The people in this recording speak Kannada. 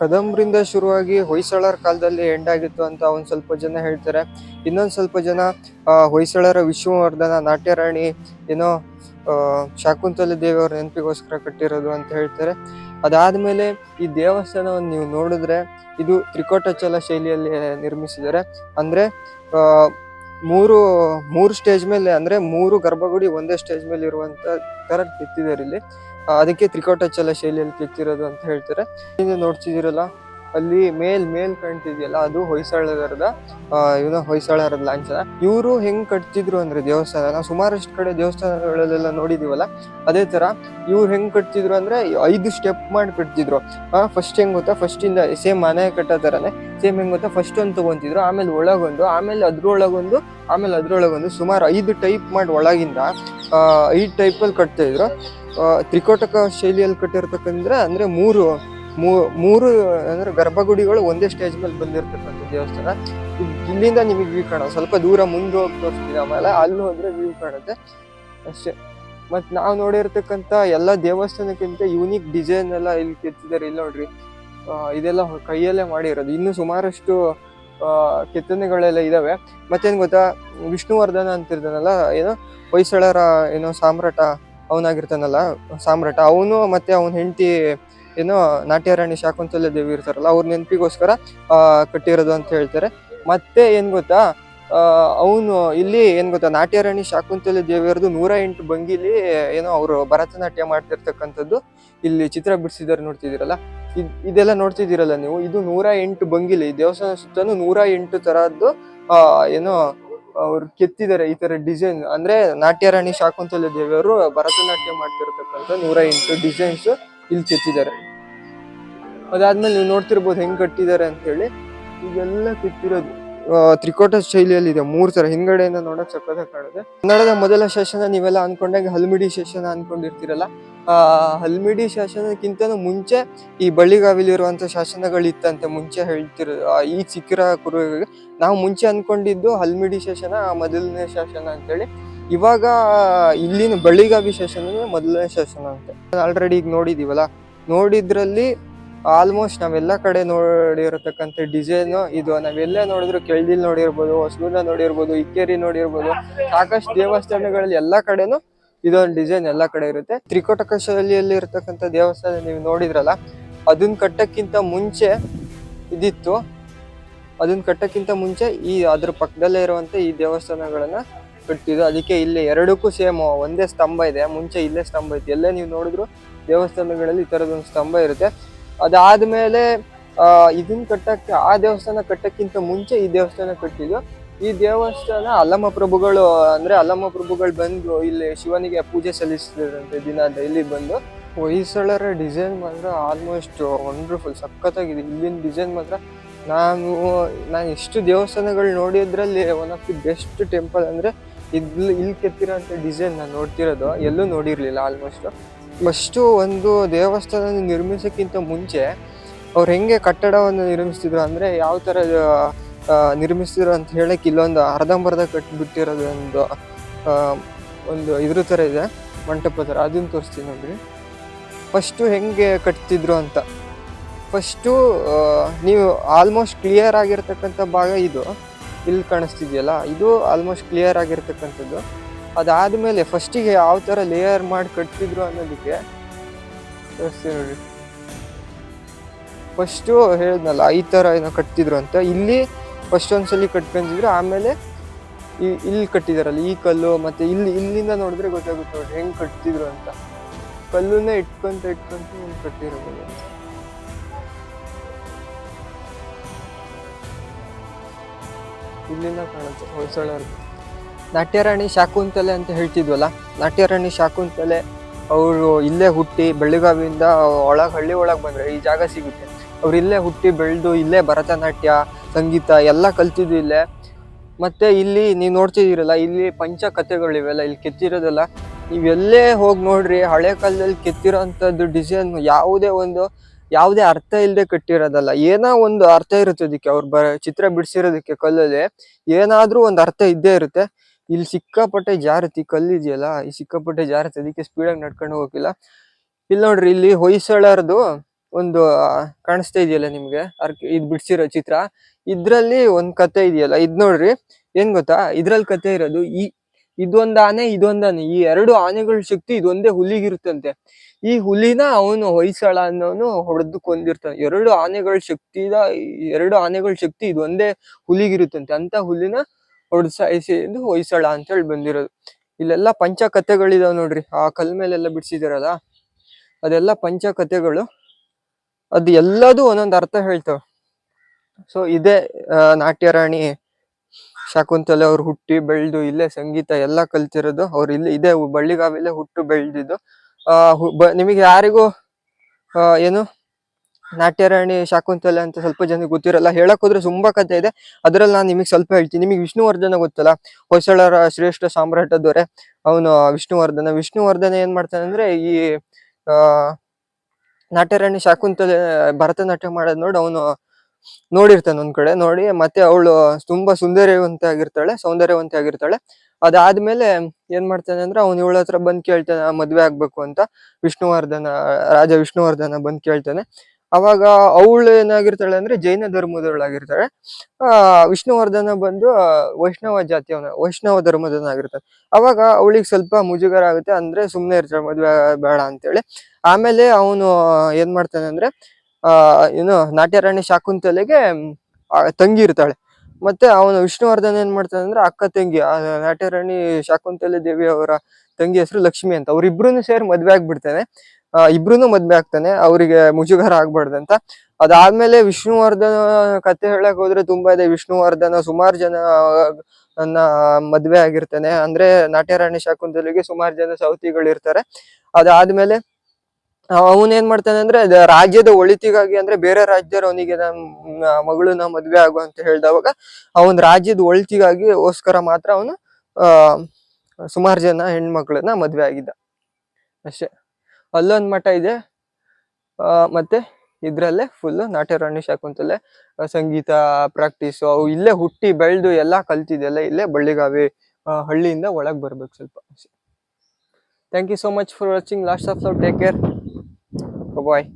ಕದಂಬರಿಂದ ಶುರುವಾಗಿ ಹೊಯ್ಸಳರ ಕಾಲದಲ್ಲಿ ಎಂಡ್ ಆಗಿತ್ತು ಅಂತ ಒಂದು ಸ್ವಲ್ಪ ಜನ ಹೇಳ್ತಾರೆ. ಇನ್ನೊಂದು ಸ್ವಲ್ಪ ಜನ ಹೊಯ್ಸಳರ ವಿಷ್ಣುವರ್ಧನ, ನಾಟ್ಯರಾಣಿ, ಏನೋ ಶಾಕುಂತಲ ದೇವಿಯವ್ರ ನೆನಪಿಗೋಸ್ಕರ ಕಟ್ಟಿರೋದು ಅಂತ ಹೇಳ್ತಾರೆ. ಅದಾದ್ಮೇಲೆ ಈ ದೇವಸ್ಥಾನವನ್ನು ನೀವು ನೋಡಿದ್ರೆ ಇದು ತ್ರಿಕೋಟಚಲ ಶೈಲಿಯಲ್ಲಿ ನಿರ್ಮಿಸಿದ್ದಾರೆ. ಅಂದ್ರೆ ಮೂರು ಮೂರು ಸ್ಟೇಜ್ ಮೇಲೆ, ಅಂದ್ರೆ ಮೂರು ಗರ್ಭಗುಡಿ ಒಂದೇ ಸ್ಟೇಜ್ ಮೇಲೆ ಇರುವಂತ ಥರ ಕೆತ್ತಿದ್ದಾರೆ ಇಲ್ಲಿ. ಅದಕ್ಕೆ ತ್ರಿಕೋಟಚಲ ಶೈಲಿಯಲ್ಲಿ ಕೆತ್ತಿರೋದು ಅಂತ ಹೇಳ್ತಾರೆ. ನೋಡ್ತಿದಿರಲ್ಲ ನೋಡ್ತಿದ್ದೀರಲ್ಲ ಅಲ್ಲಿ ಮೇಲ್ ಮೇಲ್ ಕಾಣ್ತಿದ್ಯಲ್ಲ, ಅದು ಹೊಯ್ಸಳರದ ಇವನು ಹೊಯ್ಸಳರದ ಲಾಂಛನ ಇವರು ಹೆಂಗ್ ಕಟ್ತಿದ್ರು ಅಂದ್ರೆ ದೇವಸ್ಥಾನ ಸುಮಾರಷ್ಟು ಕಡೆ ದೇವಸ್ಥಾನಗಳಲ್ಲೆಲ್ಲ ನೋಡಿದೀವಲ್ಲ, ಅದೇ ತರ ಇವ್ರು ಹೆಂಗ್ ಕಟ್ತಿದ್ರು ಅಂದ್ರೆ ಐದು ಸ್ಟೆಪ್ ಮಾಡಿ ಕಟ್ತಿದ್ರು. ಫಸ್ಟ್ ಹೆಂಗ್ ಗೊತ್ತಾ? ಫಸ್ಟ್ ಇಂದ ಸೇಮ್ ಮನೆ ಕಟ್ಟೋ ತರನೇ ಸೇಮ್ ಹೆಂಗ್ ಗೊತ್ತಾ? ಫಸ್ಟ್ ಒಂದು ತಗೊಂತಿದ್ರು, ಆಮೇಲೆ ಒಳಗೊಂದು, ಆಮೇಲೆ ಅದ್ರೊಳಗೊಂದು ಆಮೇಲೆ ಅದ್ರೊಳಗೊಂದು ಸುಮಾರು ಐದು ಟೈಪ್ ಮಾಡಿ ಒಳಗಿಂದ ಐದು ಟೈಪ್ ಅಲ್ಲಿ ಕಟ್ತಾ ಇದ್ರು. ತ್ರಿಕೋಟಕ ಶೈಲಿಯಲ್ಲಿ ಕಟ್ಟಿರ್ತಕ್ಕಂದ್ರೆ ಅಂದ್ರೆ ಮೂರು ಮೂರು, ಅಂದ್ರೆ ಗರ್ಭಗುಡಿಗಳು ಒಂದೇ ಸ್ಟೇಜ್ ಮೇಲೆ ಬಂದಿರ್ತಕ್ಕಂಥ ದೇವಸ್ಥಾನ. ಇಲ್ಲಿಂದ ನಿಮಗೆ ವ್ಯೂ ಕಾಣೋ ಸ್ವಲ್ಪ ದೂರ ಮುಂದೆ ಹೋಗಿ ತೋರಿಸ್ತೀನಿ ಆಮೇಲೆ ಅಲ್ಲಿ ಹೋದ್ರೆ ವ್ಯೂ ಕಾಣುತ್ತೆ. ಅಷ್ಟೇ. ಮತ್ತು ನಾವು ನೋಡಿರ್ತಕ್ಕಂಥ ಎಲ್ಲ ದೇವಸ್ಥಾನಕ್ಕಿಂತ ಯೂನಿಕ್ ಡಿಸೈನ್ ಎಲ್ಲ ಇಲ್ಲಿ ಕೆತ್ತಿದ್ದಾರೆ. ಇಲ್ಲಿ ನೋಡ್ರಿ. ಇದೆಲ್ಲ ಕೈಯಲ್ಲೇ ಮಾಡಿರೋದು. ಇನ್ನು ಸುಮಾರಷ್ಟು ಕೆತ್ತನೆಗಳೆಲ್ಲ ಇದಾವೆ. ಮತ್ತೇನು ಗೊತ್ತಾ? ವಿಷ್ಣುವರ್ಧನ ಅಂತಿರ್ತಾನಲ್ಲ, ಏನೋ? ಹೊಯ್ಸಳರ, ಏನೋ ಸಾಮ್ರಾಟ ಅವನಾಗಿರ್ತಾನಲ್ಲ, ಸಾಮ್ರಾಟ. ಅವನು ಮತ್ತೆ ಅವನ ಹೆಂಡತಿ ಏನೋ ನಾಟ್ಯರಾಣಿ ಶಾಕುಂತಲ ದೇವಿ ಇರ್ತಾರಲ್ಲ, ಅವ್ರ ನೆನಪಿಗೋಸ್ಕರ ಕಟ್ಟಿರೋದು ಅಂತ ಹೇಳ್ತಾರೆ. ಮತ್ತೆ ಏನ್ ಗೊತ್ತಾ ಅವನು ಇಲ್ಲಿ ಏನ್ ಗೊತ್ತಾ ನಾಟ್ಯರಾಣಿ ಶಾಕುಂತಲೆ ದೇವಿಯರದು ನೂರ ಎಂಟು ಬಂಗಿಲಿ ಏನೋ ಅವರು ಭರತನಾಟ್ಯ ಮಾಡ್ತಿರ್ತಕ್ಕಂಥದ್ದು ಇಲ್ಲಿ ಚಿತ್ರ ಬಿಡಿಸಿದಾರೆ ನೋಡ್ತಿದ್ದೀರಲ್ಲ. ಇದ್, ಇದೆಲ್ಲ ನೋಡ್ತಿದ್ದೀರಲ್ಲ ನೀವು? ಇದು ನೂರ ಎಂಟು ಬಂಗಿಲಿ ದೇವಸ್ಥಾನ ಸುತ್ತಲೂ ನೂರ ಎಂಟು ತರದ್ದು ಆ, ಏನೋ ಅವ್ರು ಕೆತ್ತಿದ್ದಾರೆ ಈ ತರ ಡಿಸೈನ್. ಅಂದ್ರೆ ನಾಟ್ಯರಾಣಿ ಶಾಕುಂತಲೆ ದೇವಿಯವರು ಭರತನಾಟ್ಯ ಮಾಡ್ತಿರ್ತಕ್ಕಂಥ ನೂರ ಎಂಟು ಡಿಸೈನ್ಸ್. ಇಲ್ಲಿ ಕೆತ್ತಿದ್ದಾರೆ. ಅದಾದ್ಮೇಲೆ ನೀವು ನೋಡ್ತಿರ್ಬೋದು ಹೆಂಗ್ ಕಟ್ಟಿದ್ದಾರೆ ಅಂತ ಹೇಳಿ. ಇದೆಲ್ಲ ಕೆತ್ತಿರೋದು ತ್ರಿಕೋಟ ಶೈಲಿಯಲ್ಲಿ ಇದೆ. ಮೂರ್ ತರ ಹಿಂದ್ಗಡೆಯಿಂದ ನೋಡಕ್ ಸಕ್ಕದ ಕಾಣುತ್ತೆ. ಕನ್ನಡದ ಮೊದಲ ಶಾಸನ ನೀವೆಲ್ಲ ಅನ್ಕೊಂಡಾಗ ಹಲ್ಮಿಡಿ ಶಾಸನ ಅನ್ಕೊಂಡಿರ್ತೀರಲ್ಲ, ಆ, ಹಲ್ಮಿಡಿ ಶಾಸನಕ್ಕಿಂತ ಮುಂಚೆ ಈ ಬಳ್ಳಿಗಾವಿಲಿರುವಂತ ಶಾಸನಗಳಿತ್ತಂತೆ ಮುಂಚೆ ಹೇಳ್ತಿರೋ ಈಗ ಸಿಕ್ಕಿರೋ ಕುರುಗಳಿಗೆ ನಾವು ಮುಂಚೆ ಅನ್ಕೊಂಡಿದ್ದು ಹಲ್ಮಿಡಿ ಶಾಸನ ಮೊದಲನೇ ಶಾಸನ ಅಂತೇಳಿ. ಇವಾಗ ಇಲ್ಲಿನ ಬಳ್ಳಿಗಾವಿ ಶಾಸನನೇ ಮೊದಲನೇ ಶಾಸನ ಅಂತ. ಆಲ್ರೆಡಿ ಈಗ ನೋಡಿದೀವಲ್ಲ? ನೋಡಿದ್ರಲ್ಲಿ ಆಲ್ಮೋಸ್ಟ್ ನಾವೆಲ್ಲ ಕಡೆ ನೋಡಿರತಕ್ಕಂಥ ಡಿಸೈನ್ ಇದು, ನಾವೆಲ್ಲೇ ನೋಡಿದ್ರು ಕೆಳದಿಲ್ ನೋಡಿರ್ಬೋದು ಹೊಸೂರ್ನ ನೋಡಿರ್ಬೋದು ಇಕ್ಕೇರಿ ನೋಡಿರ್ಬೋದು, ಸಾಕಷ್ಟು ದೇವಸ್ಥಾನಗಳಲ್ಲಿ ಎಲ್ಲ ಕಡೆನೂ ಇದೊಂದು ಡಿಸೈನ್ ಎಲ್ಲ ಕಡೆ ಇರುತ್ತೆ. ತ್ರಿಕೋಟಕ ಶೈಲಿಯಲ್ಲಿ ಇರತಕ್ಕಂಥ ದೇವಸ್ಥಾನ ನೀವು ನೋಡಿದ್ರಲ್ಲ ಅದನ್ನ ಕಟ್ಟಕ್ಕಿಂತ ಮುಂಚೆ ಇದಿತ್ತು. ಅದನ್ನ ಕಟ್ಟಕ್ಕಿಂತ ಮುಂಚೆ ಈ ಅದ್ರ ಪಕ್ಕದಲ್ಲೇ ಇರುವಂತ ಈ ದೇವಸ್ಥಾನಗಳನ್ನ ಕಟ್ಟಿದ್ದು ಅದಕ್ಕೆ ಇಲ್ಲಿ ಎರಡಕ್ಕೂ ಸೇಮ್ ಒಂದೇ ಸ್ತಂಭ ಇದೆ. ಮುಂಚೆ ಇಲ್ಲೇ ಸ್ತಂಭ ಇತ್ತು. ಎಲ್ಲೇ ನೀವು ನೋಡಿದ್ರು ದೇವಸ್ಥಾನಗಳಲ್ಲಿ ಈ ತರದೊಂದು ಸ್ತಂಭ ಇರುತ್ತೆ. ಅದಾದ್ಮೇಲೆ ಇದನ್ನ ಕಟ್ಟಕ್ಕೆ, ಆ ದೇವಸ್ಥಾನ ಕಟ್ಟಕ್ಕಿಂತ ಮುಂಚೆ ಈ ದೇವಸ್ಥಾನ ಕಟ್ಟಿದ್ದು, ಈ ದೇವಸ್ಥಾನ ಅಲ್ಲಮ್ಮ ಪ್ರಭುಗಳು, ಅಂದ್ರೆ ಅಲ್ಲಮ್ಮ ಪ್ರಭುಗಳು ಬಂದು ಇಲ್ಲಿ ಶಿವನಿಗೆ ಪೂಜೆ ಸಲ್ಲಿಸ್ತಿದ್ರಂತೆ ದಿನ ಡೈಲಿ ಬಂದು, ಹೊಯ್ಸಳರ ಡಿಸೈನ್ ಮಾತ್ರ ಆಲ್ಮೋಸ್ಟ್ ವಂಡರ್ಫುಲ್ ಸಖತ್ತಾಗಿದೆ. ಇಲ್ಲಿನ ಡಿಸೈನ್ ಮಾತ್ರ ನಾನು ನಾನು ಎಷ್ಟು ದೇವಸ್ಥಾನಗಳು ನೋಡಿದ್ರಲ್ಲಿ one of the best temple ಅಂದ್ರೆ ಇಲ್ಲಿ ಇಲ್ಲಿ ಕೆತ್ತಿರೋಂಥ ಡಿಸೈನ್ ನಾನು ನೋಡ್ತಿರೋದು, ಎಲ್ಲೂ ನೋಡಿರ್ಲಿಲ್ಲ ಆಲ್ಮೋಸ್ಟ್ ಫಸ್ಟು ಒಂದು ದೇವಸ್ಥಾನ ನಿರ್ಮಿಸೋಕ್ಕಿಂತ ಮುಂಚೆ ಅವ್ರು ಹೆಂಗೆ ಕಟ್ಟಡವನ್ನು ನಿರ್ಮಿಸ್ತಿದ್ರು ಅಂದರೆ ಯಾವ ಥರ ನಿರ್ಮಿಸ್ತಿದ್ರು ಅಂತ ಹೇಳಕ್ಕೆ ಇಲ್ಲೊಂದು ಅರ್ಧಂಬರ್ಧ ಕಟ್ಟಿಬಿಟ್ಟಿರೋದು ಒಂದು ಒಂದು ಇದ್ರ ಥರ ಇದೆ, ಮಂಟಪ ಥರ ಅದನ್ನು ತೋರಿಸ್ತೀನಿ ನೋಡ್ರಿ. ಫಸ್ಟು ಹೆಂಗೆ ಕಟ್ತಿದ್ರು ಅಂತ. ಫಸ್ಟು ನೀವು ಆಲ್ಮೋಸ್ಟ್ ಕ್ಲಿಯರ್ ಆಗಿರ್ತಕ್ಕಂಥ ಭಾಗ ಇದು. ಇಲ್ಲಿ ಕಾಣಿಸ್ತಿದೆಯಲ್ಲ, ಇದು ಆಲ್ಮೋಸ್ಟ್ ಕ್ಲಿಯರ್ ಆಗಿರ್ತಕ್ಕಂಥದ್ದು. ಅದಾದಮೇಲೆ ಫಸ್ಟಿಗೆ ಯಾವ ಥರ ಲೇಯರ್ ಮಾಡಿ ಕಟ್ತಿದ್ರು ಅನ್ನೋದಕ್ಕೆ ತೋರಿಸ್ತೀವಿ ನೋಡ್ರಿ ಫಸ್ಟು ಹೇಳಿದ್ನಲ್ಲ, ಈ ಥರ ಏನೋ ಕಟ್ತಿದ್ರು ಅಂತ. ಇಲ್ಲಿ ಫಸ್ಟ್ ಒಂದ್ಸಲಿ ಕಟ್ಕೊಂಡಿದ್ರು, ಆಮೇಲೆ ಈ ಇಲ್ಲಿ ಕಟ್ಟಿದಾರಲ್ಲ, ಈ ಕಲ್ಲು ಮತ್ತೆ ಇಲ್ಲಿ, ಇಲ್ಲಿಂದ ನೋಡಿದ್ರೆ ಗೊತ್ತಾಗುತ್ತೆ ನೋಡಿ ಹೆಂಗೆ ಕಟ್ತಿದ್ರು ಅಂತ. ಕಲ್ಲನ್ನೇ ಇಟ್ಕೊಂತ ಇಟ್ಕೊಂತ ಹಿಂಗೆ ಕಟ್ಟಿರೋದು ಇಲ್ಲಿಂದ ಕಾಣುತ್ತೆ ಹೊಯ್ಸಳರು ನಾಟ್ಯರಾಣಿ ಶಾಕುಂತಲೆ ಅಂತ ಹೇಳ್ತಿದ್ವಲ್ಲ, ನಾಟ್ಯರಾಣಿ ಶಾಕುಂತಲೆ ಅವರು ಇಲ್ಲೇ ಹುಟ್ಟಿ ಬೆಳಗಾವಿಯಿಂದ ಒಳಗೆ, ಹಳ್ಳಿ ಒಳಗೆ ಬಂದರೆ ಈ ಜಾಗ ಸಿಗುತ್ತೆ. ಅವ್ರು ಇಲ್ಲೇ ಹುಟ್ಟಿ ಬೆಳೆದು ಇಲ್ಲೇ ಭರತನಾಟ್ಯ, ಸಂಗೀತ ಎಲ್ಲ ಕಲ್ತಿದ್ದು ಇಲ್ಲೇ. ಮತ್ತು ಇಲ್ಲಿ ನೀವು ನೋಡ್ತಿದ್ದೀರಲ್ಲ, ಇಲ್ಲಿ ಪಂಚ ಕಥೆಗಳಿವೆಲ್ಲ ಇಲ್ಲಿ ಕೆತ್ತಿರೋದಲ್ಲ. ನೀವೆಲ್ಲೇ ಹೋಗಿ ನೋಡ್ರಿ, ಹಳೆ ಕಾಲದಲ್ಲಿ ಕೆತ್ತಿರೋ ಅಂಥದ್ದು ಡಿಸೈನ್ ಯಾವುದೇ ಒಂದು ಯಾವುದೇ ಅರ್ಥ ಇಲ್ಲದೆ ಕಟ್ಟಿರೋದಲ್ಲ. ಏನೋ ಒಂದು ಅರ್ಥ ಇರುತ್ತೆ ಅದಕ್ಕೆ. ಅವ್ರು ಬ, ಚಿತ್ರ ಬಿಡಿಸಿರೋದಕ್ಕೆ ಕಲ್ಲಲ್ಲಿ ಏನಾದ್ರೂ ಒಂದು ಅರ್ಥ ಇದ್ದೇ ಇರುತ್ತೆ. ಇಲ್ಲಿ ಸಿಕ್ಕಾಪಟ್ಟೆ ಜಾರತಿ ಕಲ್ಲಿದೆಯಲ್ಲ ಈ ಸಿಕ್ಕಾಪಟ್ಟೆ ಜಾರತಿ ಅದಕ್ಕೆ ಸ್ಪೀಡಾಗಿ ನಡ್ಕೊಂಡು ಹೋಗಿಲ್ಲ ಇಲ್ಲಿ ನೋಡ್ರಿ, ಇಲ್ಲಿ ಹೊಯ್ಸಳರದು ಒಂದು ಕಾಣಿಸ್ತಾ ಇದೆಯಲ್ಲ ನಿಮ್ಗೆ? ಇದ್ ಬಿಡ್ಸಿರೋ ಚಿತ್ರ. ಇದ್ರಲ್ಲಿ ಒಂದ್ ಕತೆ ಇದೆಯಲ್ಲ. ಇದ್ ನೋಡ್ರಿ, ಏನ್ ಗೊತ್ತಾ? ಇದ್ರಲ್ಲಿ ಕತೆ ಇರೋದು ಈ ಇದೊಂದ್ ಆನೆ ಇದೊಂದ್ ಆನೆ ಈ ಎರಡು ಆನೆಗಳ ಶಕ್ತಿ ಇದೊಂದೇ ಹುಲಿಗಿರುತ್ತಂತೆ. ಈ ಹುಲಿನ ಅವನು ಹೊಯ್ಸಳ ಅನ್ನೋನು ಹೊಡೆದು ಕೊಂದಿರ್ತಾನೆ ಎರಡು ಆನೆಗಳ ಶಕ್ತಿದ ಎರಡು ಆನೆಗಳ ಶಕ್ತಿ ಇದೊಂದೇ ಹುಲಿಗಿರುತ್ತಂತೆ. ಅಂತ ಹುಲಿನ ಹೊಡೆಸಿ ಎಂದು ಹೊಯ್ಸಳ ಅಂತ ಹೇಳಿ ಬಂದಿರೋದು. ಇಲ್ಲೆಲ್ಲ ಪಂಚಕಥೆಗಳಿದಾವ್ ನೋಡ್ರಿ. ಆ ಕಲ್ ಮೇಲೆಲ್ಲ ಬಿಡಿಸಿದಿರಲ್ಲ? ಅದೆಲ್ಲ ಪಂಚಕಥೆಗಳು. ಅದು ಎಲ್ಲದೂ ಒಂದೊಂದು ಅರ್ಥ ಹೇಳ್ತಾವ. ಸೊ ಇದೇ ಆ, ನಾಟ್ಯ ರಾಣಿ ಶಾಕುಂತಲೆ ಅವ್ರು ಹುಟ್ಟಿ ಬೆಳೆದು ಇಲ್ಲೇ ಸಂಗೀತ ಎಲ್ಲ ಕಲ್ತಿರೋದು. ಅವ್ರು ಇಲ್ಲಿ ಇದೆ ಬಳ್ಳಿಗಾವಿಲೆ ಹುಟ್ಟು ಬೆಳೆದಿದ್ದು. ಆ ನಿಮಗೆ ಯಾರಿಗೂ ಆ, ಏನು ನಾಟ್ಯರಾಣಿ ಶಾಕುಂತಲೆ ಅಂತ ಸ್ವಲ್ಪ ಜನ ಗೊತ್ತಿರಲ್ಲ ಹೇಳಕ್ ಹೋದ್ರೆ ತುಂಬಾ ಕಥೆ ಇದೆ. ಅದ್ರಲ್ಲಿ ನಾನು ನಿಮಗೆ ಸ್ವಲ್ಪ ಹೇಳ್ತೀನಿ. ನಿಮಗೆ ವಿಷ್ಣುವರ್ಧನ ಗೊತ್ತಲ್ಲ? ಹೊಯ್ಸಳರ ಶ್ರೇಷ್ಠ ಸಾಮ್ರಾಟ ದೊರೆ ಅವನು ವಿಷ್ಣುವರ್ಧನ. ವಿಷ್ಣುವರ್ಧನ ಏನ್ ಮಾಡ್ತಾನೆ ಅಂದ್ರೆ ಈ ಆ ನಾಟ್ಯರಾಣಿ ಶಾಕುಂತಲೆ ಭರತನಾಟ್ಯ ಮಾಡೋದ್ ನೋಡಿ ಅವನು ನೋಡಿರ್ತಾನೆ ಒಂದ್ ಕಡೆ ನೋಡಿ ಮತ್ತೆ ಅವಳು ತುಂಬಾ ಸುಂದರವಂತ ಆಗಿರ್ತಾಳೆ ಸೌಂದರ್ಯವಂತ ಆಗಿರ್ತಾಳೆ ಅದಾದ್ಮೇಲೆ ಏನ್ ಮಾಡ್ತಾನೆ ಅಂದ್ರೆ ಅವ್ನು ಇವಳ ಹತ್ರ ಬಂದ್ ಕೇಳ್ತಾನೆ "ಆ, ಮದ್ವೆ ಆಗ್ಬೇಕು ಅಂತ. ವಿಷ್ಣುವರ್ಧನ ರಾಜ ವಿಷ್ಣುವರ್ಧನ ಬಂದ್ ಕೇಳ್ತಾನೆ. ಅವಾಗ ಅವಳು ಏನಾಗಿರ್ತಾಳೆ ಅಂದ್ರೆ ಜೈನ ಧರ್ಮದವಳಾಗಿರ್ತಾಳೆ. ಆ ವಿಷ್ಣುವರ್ಧನ ಬಂದು ವೈಷ್ಣವ ಜಾತಿಯವನ ವೈಷ್ಣವ ಧರ್ಮದವನಾಗಿರ್ತಾನೆ ಅವಾಗ ಅವಳಿಗೆ ಸ್ವಲ್ಪ ಮುಜುಗರ ಆಗುತ್ತೆ ಅಂದ್ರೆ ಸುಮ್ನೆ ಇರ್ತಾಳೆ ಮದ್ವೆ ಬೇಡ ಅಂತೇಳಿ. ಆಮೇಲೆ ಅವನು ಏನ್ ಮಾಡ್ತಾನೆ ಅಂದ್ರೆ ಆ, ಏನು, ನಾಟ್ಯರಾಣಿ ಶಾಕುಂತಲೆಗೆ ತಂಗಿ ಇರ್ತಾಳೆ. ಮತ್ತೆ ಅವನು ವಿಷ್ಣುವರ್ಧನ್ ಏನ್ ಮಾಡ್ತಾನೆ ಅಂದ್ರೆ ಅಕ್ಕ ತಂಗಿ ನಾಟ್ಯರಾಣಿ ಶಾಕುಂತಲೆ ದೇವಿ ಅವರ ತಂಗಿ ಹೆಸರು ಲಕ್ಷ್ಮಿ ಅಂತ. ಅವ್ರಿಬ್ರು ಸೇರಿ ಮದ್ವೆ ಆಗ್ಬಿಡ್ತಾನೆ. ಇಬ್ರು ಮದ್ವೆ ಆಗ್ತಾನೆ. ಅವರಿಗೆ ಮುಜುಗರ ಆಗ್ಬಾರ್ದಂತ. ಅದಾದ್ಮೇಲೆ ವಿಷ್ಣುವರ್ಧನ ಕತೆ ಹೇಳಕ್ ಹೋದ್ರೆ ತುಂಬಾ ಇದೆ. ವಿಷ್ಣುವರ್ಧನ ಸುಮಾರು ಜನ ನನ್ನ ಮದ್ವೆ ಆಗಿರ್ತಾನೆ. ಅಂದ್ರೆ ನಾಟ್ಯರಾಣಿ ಶಾಕುಂತಲೆಗೆ ಸುಮಾರು ಜನ ಸೌತಿಗಳು ಇರ್ತಾರೆ ಅದಾದ್ಮೇಲೆ ಅವನ್ ಏನ್ ಮಾಡ್ತಾನೆ ಅಂದ್ರೆ ರಾಜ್ಯದ ಒಳಿತಿಗಾಗಿ ಅಂದ್ರೆ ಬೇರೆ ರಾಜ್ಯರು ಅವನಿಗೆ ನಮ್ಮ ಮಗಳನ್ನ ಮದ್ವೆ ಆಗು ಅಂತ ಹೇಳ್ದವಾಗ ಅವನ್ ರಾಜ್ಯದ ಒಳಿತಿಗಾಗಿ ಓಸ್ಕರ ಮಾತ್ರ ಅವನು ಆ ಸುಮಾರು ಜನ ಹೆಣ್ಮಕ್ಳನ್ನ ಮದ್ವೆ ಆಗಿದ್ದ. ಅಷ್ಟೇ. ಅಲ್ಲೊಂದ್ ಮಠ ಇದೆ. ಆ ಮತ್ತೆ ಇದ್ರಲ್ಲೇ ಫುಲ್ ನಾಟ್ಯರಾಣಿ ಶಾಕುಂತಲೆ ಆ, ಸಂಗೀತ ಪ್ರಾಕ್ಟೀಸ್ ಅವು ಇಲ್ಲೇ ಹುಟ್ಟಿ ಬೆಳೆದು ಎಲ್ಲಾ ಕಲ್ತಿದ್ದೆಲ್ಲ ಇಲ್ಲೇ ಬಳ್ಳಿಗಾವಿ ಹಳ್ಳಿಯಿಂದ ಒಳಗೆ ಬರ್ಬೇಕು ಸ್ವಲ್ಪ. Thank you so much for watching last of love take care boy.